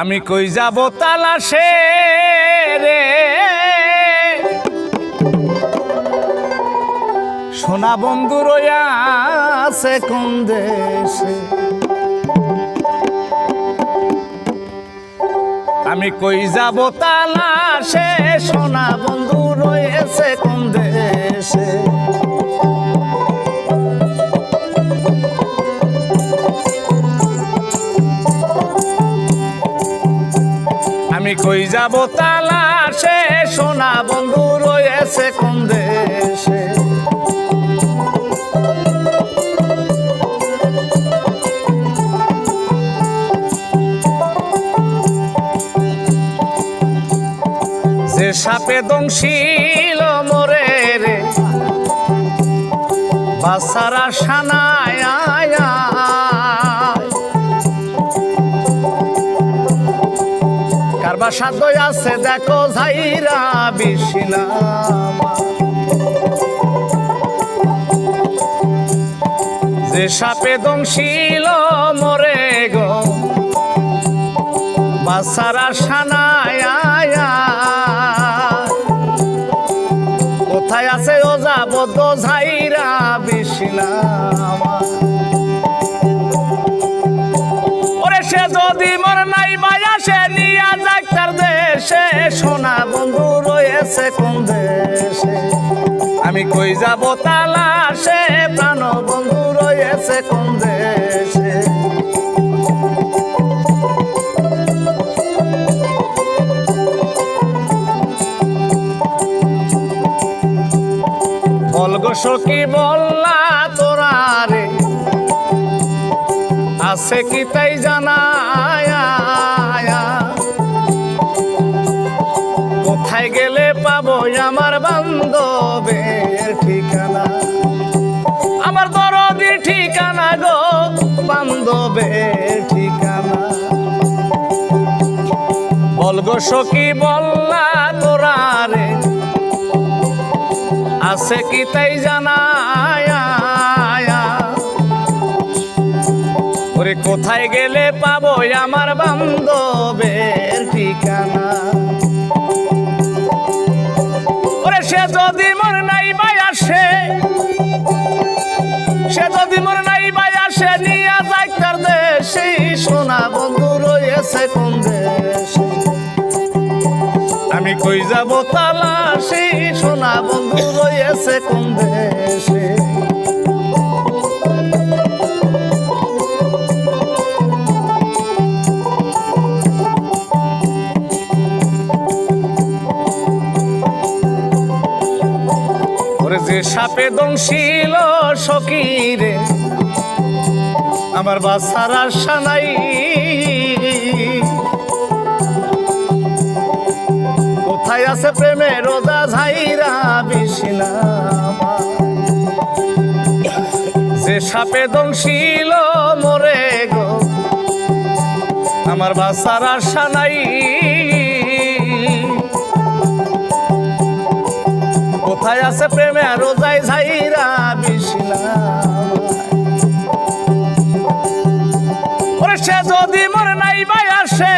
আমি কই যাব তালাশে রে? সোনা বন্ধু আছে কোন দেশে? আমি কই যাব তালাশে? সোনা বন্ধু রয়েছে কোন দেশে? আমি কই যাব তালাশে সোনা বন্ধু রয়েছে কোন দেশে যে সাপে দংশিল মোরে রে বাসারা সানায় আয়। দেখো ঝাইরা যে সাপে দংশিল মোরে গো, বাসারা সানায়। কোথায় আছে ও যাবত ঝাইরা বিশিনা ওরে সে যদি মর নাই মায়া, সে দেশে সোনা বন্ধু রয়েছে কোন দেশে? আমি কই যাব তালাশে? প্রাণ বন্ধু রয়েছে কোন দেশে? সখী বললা তোরা রে। আছে কি তাই জানায় গো বান্ধবের ঠিকানা। বলগো সখী বললা তোরা রে আছে কি তাই কোথায় গেলে পাবো আমার বান্ধবের ঠিকানা? সে যদি মোর নাই বাই আসে সে যদি মোর নাই আসে নিয়ে যাই তার দেশে। সোনা বন্ধু রয়েছে কোন দেশে? আমি কই যাব তালাশে? সোনা বন্ধু রয়েছে কোন দেশে? সাপে দংশিল সকিরে আমার বাসার আশা নাই। কোথায় আছে প্রেমের রোজা ঝাইরা বিশিনা যে সাপে দংশিল মোরে গো, আমার বাসার আশা নাই। কোথায় আছে প্রেমে রোজাই ঝাইরা আসে।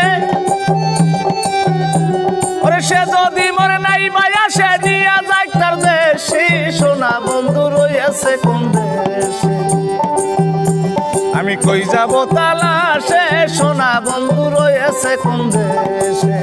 ওরে সে যদি মরে নাই মায়া, সে দিয়া যাক তার দেশে। সোনা বন্ধু রয়েছে কোন দেশে? আমি কই যাব তালাশে সোনা বন্ধু রয়েছে কোন দেশে?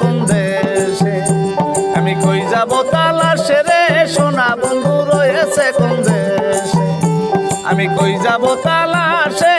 কোন দেশে। আমি কই যাব তালাশে রে, সোনা বন্ধু রয়েছে কোন দেশে? আমি কই যাব তালাশে